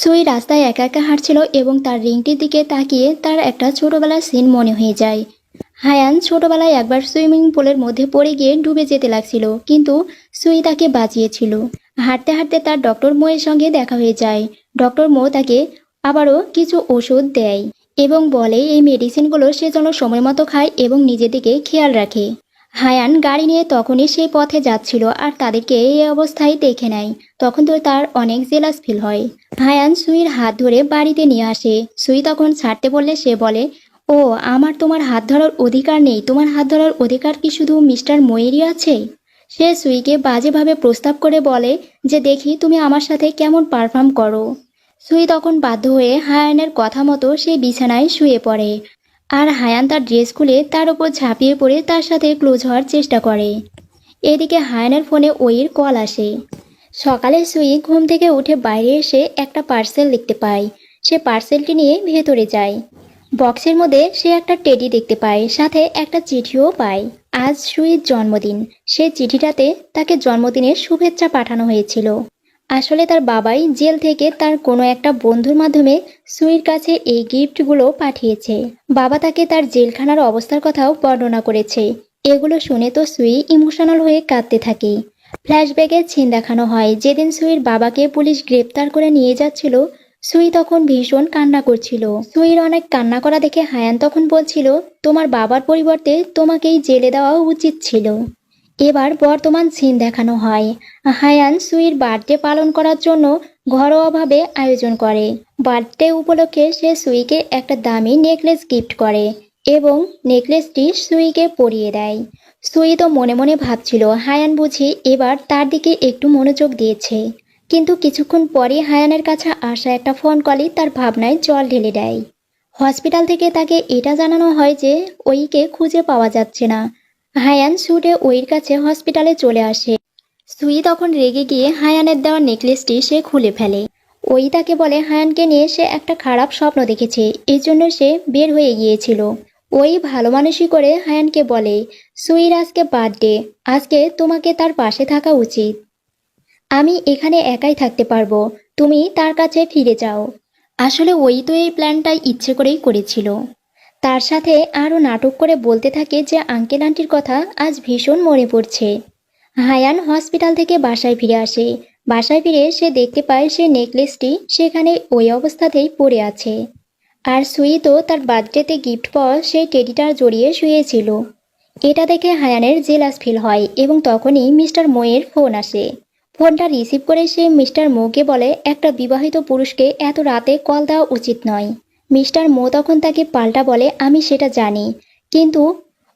সুই রাস্তায় একা একা হাঁটছিল এবং তার রিংটির দিকে তাকিয়ে তার একটা ছোটবেলার সিন মনে হয়ে যায়। হায়ান ছোটবেলায় একবার সুইমিং পুলের মধ্যে পড়ে গিয়ে ডুবে যেতে লাগছিল, কিন্তু সুই তাকে বাঁচিয়েছিল। হাঁটতে হাঁটতে তার ডক্টর মোয়ের সঙ্গে দেখা হয়ে যায়। ডক্টর মো তাকে আবারও কিছু ওষুধ দেয় এবং বলে, এই মেডিসিনগুলো সে যেন সময় মতো খায় এবং নিজের দিকে খেয়াল রাখে। হায়ান গাড়ি নিয়ে তখনই সেই পথে যাচ্ছিল আর তাদেরকে এই অবস্থায় দেখে নেয়। তখন তো তার অনেক জেলাস ফিল হয়। হায়ান সুইর হাত ধরে বাড়িতে নিয়ে আসে। সুই তখন ছাড়তে বললে সে বলে, ও, আমার তোমার হাত ধরার অধিকার নেই। তোমার হাত ধরার অধিকার কি শুধু মিস্টার ময়েরই আছে? সে সুইকে বাজেভাবে প্রস্তাব করে বলে যে, দেখি তুমি আমার সাথে কেমন পারফর্ম করো। সুই তখন বাধ্য হয়ে হায়ানের কথা মতো সে বিছানায় শুয়ে পড়ে। আর হায়ান তার ড্রেস খুলে তার উপর ঝাঁপিয়ে পড়ে তার সাথে ক্লোজ হওয়ার চেষ্টা করে। এদিকে হায়ানের ফোনে ওইর কল আসে। সকালে সুই ঘুম থেকে উঠে বাইরে এসে একটা পার্সেল দেখতে পায়। সে পার্সেলটি নিয়ে ভেতরে যায়। বক্সের মধ্যে সে একটা টেডি দেখতে পায়, সাথে একটা চিঠিও পায়। আজ সুইর জন্মদিন। সে চিঠিটাতে তাকে জন্মদিনের শুভেচ্ছা পাঠানো হয়েছিল। আসলে তার বাবাই জেল থেকে তার কোনো একটা বন্ধুর মাধ্যমে সুইর কাছে এই গিফটগুলো পাঠিয়েছে। বাবা তাকে তার জেলখানার অবস্থার কথাও বর্ণনা করেছে। এগুলো শুনে তো সুই ইমোশনাল হয়ে কাঁদতে থাকে। ফ্ল্যাশব্যাগে ছিন দেখানো হয়। যেদিন সুইর বাবাকে পুলিশ গ্রেপ্তার করে নিয়ে যাচ্ছিল, সুই তখন ভীষণ কান্না করছিল। সুইর অনেক কান্না করা দেখে হায়ান তখন বলছিল, তোমার বাবার পরিবর্তে তোমাকেই জেলে দেওয়া উচিত ছিল। এবার বর্তমান সিন দেখানো হয়। হায়ান সুইর বার্থডে পালন করার জন্য ঘরোয়াভাবে আয়োজন করে। বার্থডে উপলক্ষে সে সুইকে একটা দামি নেকলেস গিফট করে এবং নেকলেসটি সুইকে পরিয়ে দেয়। সুই তো মনে মনে ভাবছিল, হায়ান বুঝি এবার তার দিকে একটু মনোযোগ দিয়েছে। কিন্তু কিছুক্ষণ পরে হায়ানের কাছে আসা একটা ফোন কলই তার ভাবনায় জল ঢেলে দেয়। হসপিটাল থেকে তাকে এটা জানানো হয় যে, ওইকে খুঁজে পাওয়া যাচ্ছে না। হায়ান ছুটে ওইর কাছে হসপিটালে চলে আসে। সুই তখন রেগে গিয়ে হায়ানের দেওয়া নেকলেসটি সে খুলে ফেলে। ওই তাকে বলে, হায়ানকে নিয়ে সে একটা খারাপ স্বপ্ন দেখেছে, এই জন্য সে বের হয়ে গিয়েছিল। ওই ভালো মানুষই করে হায়ানকে বলে, সুইর আজকে বার্থডে, আজকে তোমাকে তার পাশে থাকা উচিত। আমি এখানে একাই থাকতে পারব, তুমি তার কাছে ফিরে যাও। আসলে ওই তো এই প্ল্যানটাই ইচ্ছে করেই করেছিল। তার সাথে আরও নাটক করে বলতে থাকে যে আঙ্কেল আন্টির কথা আজ ভীষণ মনে পড়ছে। হায়ান হসপিটাল থেকে বাসায় ফিরে আসে। বাসায় ফিরে সে দেখতে পায় সে নেকলেসটি সেখানে ওই অবস্থাতেই পড়ে আছে। আর সুই তো তার বার্থডেতে গিফট পাওয়া সেই টেডিটার জড়িয়ে শুয়েছিল। এটা দেখে হায়ানের জেলাস ফিল হয় এবং তখনই মিস্টার মোয়ের ফোন আসে। ফোনটা রিসিভ করে সে মিস্টার মোকে বলে, একটা বিবাহিত পুরুষকে এত রাতে কল দেওয়া উচিত নয়। মিস্টার মো তখন তাকে পাল্টা বলে, আমি সেটা জানি। কিন্তু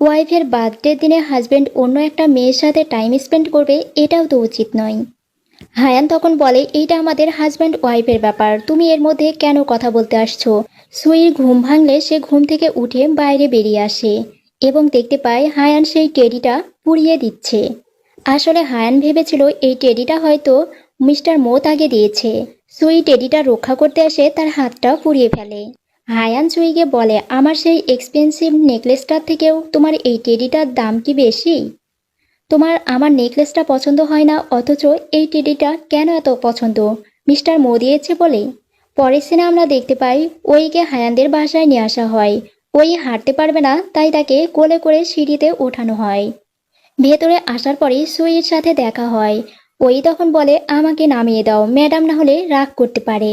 ওয়াইফের বার্থডে দিনে হাজব্যান্ড অন্য একটা মেয়ের সাথে টাইম স্পেন্ড করবে, এটাও তো উচিত নয়। হায়ান তখন বলে, এইটা আমাদের হাজব্যান্ড ওয়াইফের ব্যাপার। তুমি এর মধ্যে কেন কথা বলতে আসছো? সুইর ঘুম ভাঙলে সে ঘুম থেকে উঠে বাইরে বেরিয়ে আসে এবং দেখতে পায় হায়ান সেই টেডিটা পুড়িয়ে দিচ্ছে। আসলে হায়ান ভেবেছিল এই টেডিটা হয়তো মিস্টার মো তাকে দিয়েছে। সুই টেডিটা রক্ষা করতে এসে তার হাতটা পুড়িয়ে ফেলে। হায়ান সুইকে বলে, আমার সেই এক্সপেন্সিভ নেকলেসটার থেকেও তোমার এই টেডিটার দাম কি বেশি? তোমার, আমার নেকলেসটা পছন্দ হয় না, অথচ এই টেডিটা কেন এত পছন্দ? মিস্টার মো দিয়েছে বলে, পরের সিনে আমরা দেখতে পাই, ওইকে হায়ানদের বাসায় নিয়ে আসা হয়। ওই হাঁটতে পারবে না, তাই তাকে কোলে করে সিঁড়িতে ওঠানো হয়। ভেতরে আসার পরেই সুইয়ের সাথে দেখা হয়। ওই তখন বলে, আমাকে নামিয়ে দাও, ম্যাডাম না হলে রাগ করতে পারে।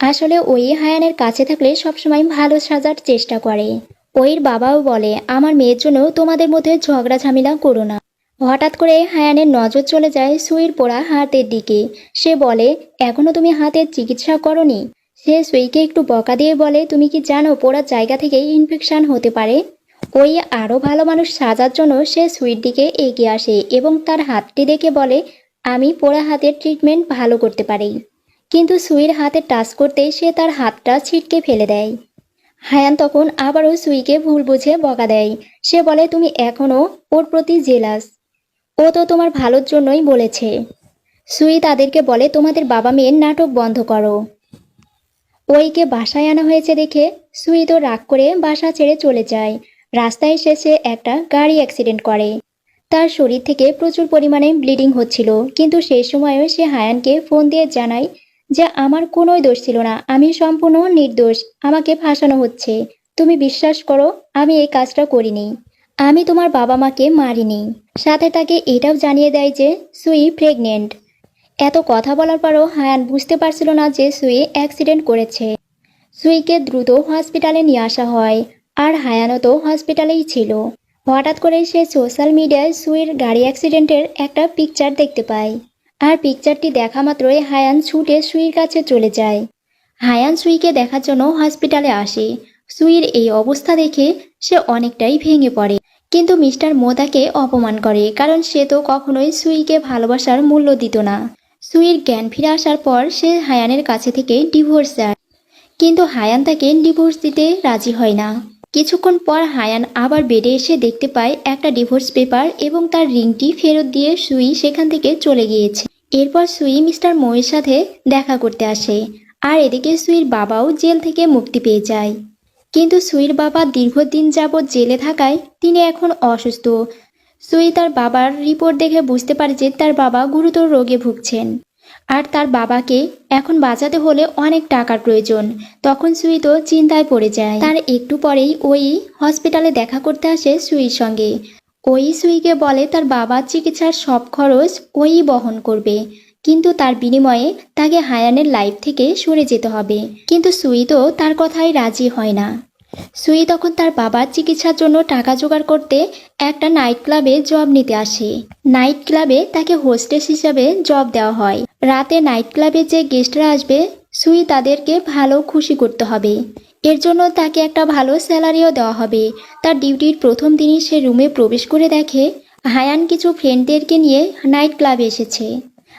আসলে ওই হায়ানের কাছে থাকলে সবসময় ভালো সাজার চেষ্টা করে। ওইর বাবাও বলে, আমার মেয়ের জন্য তোমাদের মধ্যে ঝগড়া ঝামেলা করো না। হঠাৎ করে হায়ানের নজর চলে যায় সুইর পোড়া হাতের দিকে। সে বলে, এখনও তুমি হাতের চিকিৎসা করনি? সে সুইকে একটু বকা দিয়ে বলে, তুমি কি জানো পোড়ার জায়গা থেকে ইনফেকশন হতে পারে? ওই আরও ভালো মানুষ সাজার জন্য সে সুইর দিকে এগিয়ে আসে এবং তার হাতটি দেখে বলে আমি পোড়া হাতের ট্রিটমেন্ট ভালো করতে পারি। কিন্তু সুইর হাতে টাচ করতেই সে তার হাতটা ছিটকে ফেলে দেয়। হায়ান তখন আবারও সুইকে ভুল বুঝে বকা দেয়। সে বলে, তুমি এখনও ওর প্রতি জেলাস ও তো তোমার ভালোর জন্যই বলেছে। সুই তাদেরকে বলে, তোমাদের বাবা মেয়ের নাটক বন্ধ করো। ওইকে বাসায় আনা হয়েছে দেখে সুই তো রাগ করে বাসা ছেড়ে চলে যায়। রাস্তায় এসে সে একটা গাড়ি অ্যাক্সিডেন্ট করে। তার শরীর থেকে প্রচুর পরিমাণে ব্লিডিং হচ্ছিল। কিন্তু সেই সময়ও সে হায়ানকে ফোন দিয়ে জানায় যে, আমার কোনোই দোষ ছিল না। আমি সম্পূর্ণ নির্দোষ। আমাকে ফাঁসানো হচ্ছে। তুমি বিশ্বাস করো, আমি এই কাজটা করিনি। আমি তোমার বাবা মাকে মারিনি। সাথে তাকে এটাও জানিয়ে দেয় যে, সুই প্রেগনেন্ট এত কথা বলার পরও হায়ান বুঝতে পারছিল না যে, সুই অ্যাক্সিডেন্ট করেছে। সুইকে দ্রুত হসপিটালে নিয়ে আসা হয়। আর হায়ানও তো হসপিটালেই ছিল। হঠাৎ করে সে সোশ্যাল মিডিয়ায় সুইর গাড়ি অ্যাক্সিডেন্টের একটা পিকচার দেখতে পায়। আর পিকচারটি দেখা মাত্রই হায়ান ছুটে সুইর কাছে চলে যায়। হায়ান সুইকে দেখার জন্য হসপিটালে আসে। সুইর এই অবস্থা দেখে সে অনেকটাই ভেঙে পড়ে। কিন্তু মিস্টার মোদাকে অপমান করে, কারণ সে তো কখনোই সুইকে ভালোবাসার মূল্য দিত না। সুইর জ্ঞান ফিরে আসার পর সে হায়ানের কাছে থেকে ডিভোর্স চায় কিন্তু হায়ান তাকে ডিভোর্স দিতে রাজি হয় না। কিছুক্ষণ পর হায়ান আবার বেডে এসে দেখতে পায় একটা ডিভোর্স পেপার এবং তার রিংটি ফেরত দিয়ে সুই সেখান থেকে চলে গিয়েছে। এরপর সুই মিস্টার মোয়ের সাথে দেখা করতে আসে। আর এদিকে সুইর বাবাও জেল থেকে মুক্তি পেয়ে যায়। কিন্তু সুইর বাবা দীর্ঘদিন যাবৎ জেলে থাকায় তিনি এখন অসুস্থ। সুই তার বাবার রিপোর্ট দেখে বুঝতে পারে যে তার বাবা গুরুতর রোগে ভুগছেন। আর তার বাবাকে এখন বাঁচাতে হলে অনেক টাকার প্রয়োজন। তখন সুই তো চিন্তায় পড়ে যায়। তার একটু পরেই ওই হসপিটালে দেখা করতে আসে সুইর সঙ্গে। ওই সুইকে বলে তার বাবার চিকিৎসার সব খরচ ওই বহন করবে। কিন্তু তার বিনিময়ে তাকে হায়ানের লাইফ থেকে সরে যেতে হবে। কিন্তু সুই তো তার কথায় রাজি হয় না। সুই তখন তার বাবার চিকিৎসার জন্য টাকা জোগাড় করতে একটা নাইট ক্লাবে জব নিতে আসে। নাইট ক্লাবে তাকে হোস্টেস হিসাবে জব দেওয়া হয়। রাতে নাইট ক্লাবে যে গেস্টরা আসবে, সুই তাদেরকে ভালো খুশি করতে হবে। এর জন্য তাকে একটা ভালো স্যালারিও দেওয়া হবে। তার ডিউটির প্রথম দিনই সে রুমে প্রবেশ করে দেখে, হায়ান কিছু ফ্রেন্ডদেরকে নিয়ে নাইট ক্লাবে এসেছে।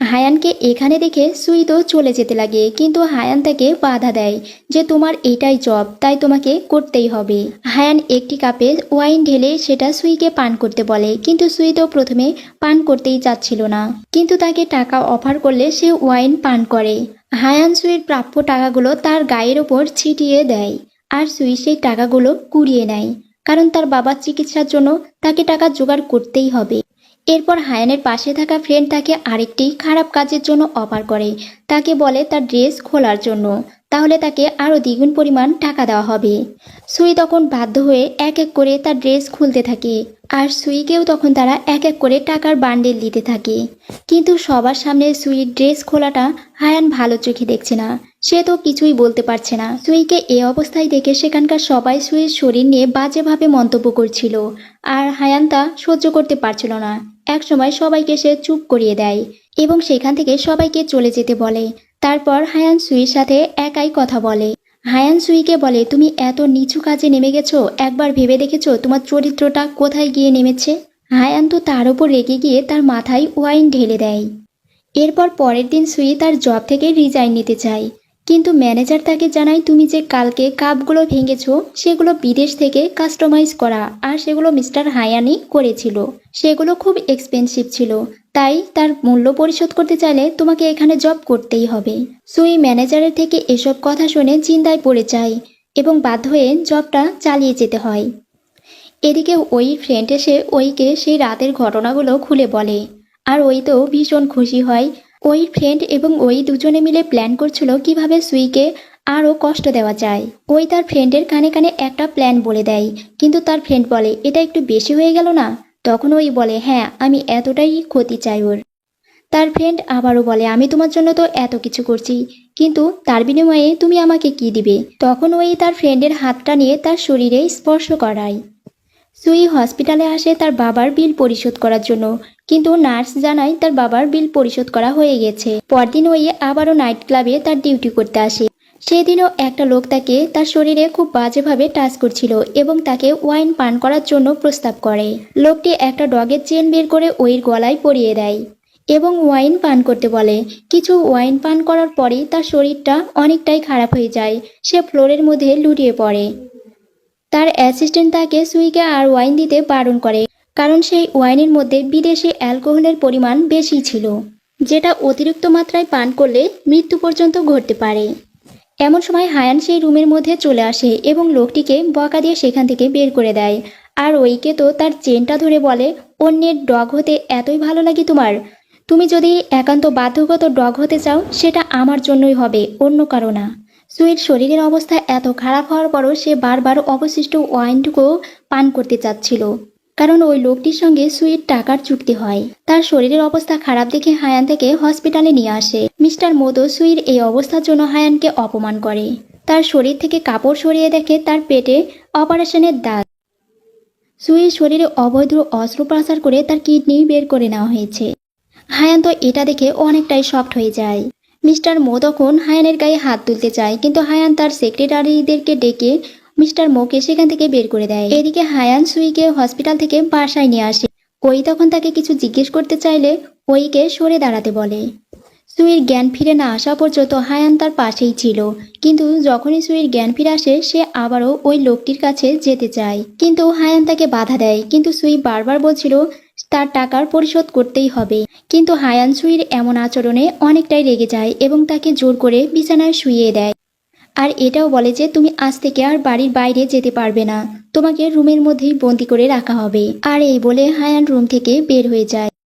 হায়ানকে এখানে দেখে সুই তো চলে যেতে লাগে, কিন্তু হায়ান তাকে বাধা দেয় যে তোমার এটাই জব তাই তোমাকে করতেই হবে। হায়ান একটি কাপে ওয়াইন ঢেলে সেটা সুইকে পান করতে বলে, কিন্তু সুই তো প্রথমে পান করতেই চাচ্ছিল না। কিন্তু তাকে টাকা অফার করলে সে ওয়াইন পান করে। হায়ান সুইর প্রাপ্য টাকাগুলো তার গায়ের ওপর ছিটিয়ে দেয় আর সুই সেই টাকাগুলো কুড়িয়ে নেয়, কারণ তার বাবার চিকিৎসার জন্য তাকে টাকা জোগাড় করতেই হবে। এরপর হায়ানের পাশে থাকা ফ্রেন্ড তাকে আরেকটি খারাপ কাজের জন্য অফার করে। তাকে বলে তার ড্রেস খোলার জন্য। তাহলে তাকে আরও দ্বিগুণ পরিমাণ টাকা দেওয়া হবে। সুই তখন বাধ্য হয়ে এক এক করে তার ড্রেস খুলতে থাকে। আর সুইকেও তখন তারা এক এক করে টাকার বান্ডেল দিতে থাকে। কিন্তু সবার সামনে সুইর ড্রেস খোলাটা হায়ান ভালো চোখে দেখছে না। সে তো কিছুই বলতে পারছে না। সুইকে এ অবস্থায় দেখে সেখানকার সবাই সুইয়ের শরীর নিয়ে বাজেভাবে মন্তব্য করছিল। আর হায়ান তা সহ্য করতে পারছিল না। একসময় সবাইকে সে চুপ করিয়ে দেয় এবং সেখান থেকে সবাইকে চলে যেতে বলে। তারপর হায়ান সুইর সাথে একাই কথা বলে। হায়ান সুইকে বলে, তুমি এত নিচু কাজে নেমে গেছো, একবার ভেবে দেখেছ তোমার চরিত্রটা কোথায় গিয়ে নেমেছে? হায়ান তো তার উপর রেগে গিয়ে তার মাথায় ওয়াইন ঢেলে দেয়। এরপর পরের দিন সুই তার জব থেকে রিজাইন নিতে চায় কিন্তু ম্যানেজার তাকে জানায়, তুমি যে কালকে কাপগুলো ভেঙেছো, সেগুলো বিদেশ থেকে কাস্টমাইজ করা, আর সেগুলো মিস্টার হায়ানি করেছিল। সেগুলো খুব এক্সপেন্সিভ ছিল। তাই তার মূল্য পরিশোধ করতে চাইলে তোমাকে এখানে জব করতেই হবে। সুই ম্যানেজারের থেকে এসব কথা শুনে চিন্তায় পড়ে যায় এবং বাধ্য হয়ে জবটা চালিয়ে যেতে হয়। এদিকে ওই ফ্রেন্ড এসে ওইকে সেই রাতের ঘটনাগুলো খুলে বলে। আর ওই তো ভীষণ খুশি হয়। ওই ফ্রেন্ড এবং ওই দুজনে মিলে প্ল্যান করছিল কীভাবে সুইকে আরও কষ্ট দেওয়া যায়। ওই তার ফ্রেন্ডের কানে কানে একটা প্ল্যান বলে দেয়। কিন্তু তার ফ্রেন্ড বলে, এটা একটু বেশি হয়ে গেল না? তখন ওই বলে হ্যাঁ আমি এতটাই ক্ষতি চাই ওর। তার ফ্রেন্ড আবারও বলে, আমি তোমার জন্য তো এত কিছু করছি, কিন্তু তার বিনিময়ে তুমি আমাকে কি দিবে? তখন ওই তার ফ্রেন্ডের হাতটা নিয়ে তার শরীরে স্পর্শ করায়। সুই হসপিটালে আসে তার বাবার বিল পরিশোধ করার জন্য, কিন্তু নার্স জানায় তার বাবার বিল পরিশোধ করা হয়ে গেছে। পরদিন ওই আবারও নাইট ক্লাবে তার ডিউটি করতে আসে। সেদিনও একটা লোক তাকে তার শরীরে খুব বাজেভাবে টাচ করছিল এবং তাকে ওয়াইন পান করার জন্য প্রস্তাব করে। লোকটি একটা ডগের চেন বের করে ওইর গলায় পরিয়ে দেয় এবং ওয়াইন পান করতে বলে। কিছু ওয়াইন পান করার পরেই তার শরীরটা অনেকটাই খারাপ হয়ে যায়। সে ফ্লোরের মধ্যে লুটিয়ে পড়ে। তার অ্যাসিস্ট্যান্ট তাকে সুইকে আর ওয়াইন দিতে বারণ করে, কারণ সেই ওয়াইনের মধ্যে বিদেশি অ্যালকোহলের পরিমাণ বেশি ছিল, যেটা অতিরিক্ত মাত্রায় পান করলে মৃত্যু পর্যন্ত ঘটতে পারে। এমন সময় হায়ান সেই রুমের মধ্যে চলে আসে এবং লোকটিকে বকা দিয়ে সেখান থেকে বের করে দেয়। আর ওইকে তো তার চেনটা ধরে বলে, অন্যের ডগ হতে এতই ভালো লাগে তোমার। তুমি যদি একান্ত বাধ্যগত ডগ হতে চাও, সেটা আমার জন্যই হবে, অন্য কারও না। সুইট শরীরের অবস্থা এত খারাপ হওয়ার পরও সে বারবার অবশিষ্ট ওয়াইনটুকু পান করতে চাচ্ছিল। কারণ ওই লোকটির সঙ্গে সুইট টাকার চুক্তি হয়। তার শরীরের অবস্থা খারাপ দেখে হায়ান থেকে হসপিটালে নিয়ে আসে। মিস্টার মোদো সুইর এই অবস্থার জন্য হায়ানকে অপমান করে। তার শরীর থেকে কাপড় সরিয়ে দেখে তার পেটে অপারেশনের দাগ। সুইর শরীরে অবৈধ অস্ত্রোপচার করে তার কিডনি বের করে নেওয়া হয়েছে। হায়ান তো এটা দেখে অনেকটাই সফট হয়ে যায়। মিস্টার মো তখন হায়ানের গায়ে হাত তুলতে চায়, কিন্তু হায়ান তার সেক্রেটারিদেরকে ডেকে মিস্টার মোকে সেখান থেকে বের করে দেয়। এদিকে হায়ান সুইকে হসপিটাল থেকে বাসায় নিয়ে আসে। ওই তখন তাকে কিছু জিজ্ঞেস করতে চাইলে ওইকে সরে দাঁড়াতে বলে। সুইর জ্ঞান ফিরে না আসা পর্যন্ত হায়ান তার পাশেই ছিল। কিন্তু যখনই সুইর জ্ঞান ফিরে আসে, সে আবারও ওই লোকটির কাছে যেতে চায়। কিন্তু হায়ান তাকে বাধা দেয়। কিন্তু সুই বারবার বলছিল, তার টাকার পরিশোধ করতেই হবে। কিন্তু হায়ান সুইর এমন আচরণে অনেকটাই রেগে যায় এবং তাকে জোর করে বিছানায় শুইয়ে দেয়। আর এটাও বলে যে তুমি আজ থেকে আর বাড়ির বাইরে যেতে পারবে না। তোমাকে রুমের মধ্যেই বন্দি করে রাখা হবে। আর এই বলে হায়ান রুম থেকে বের হয়ে যায়।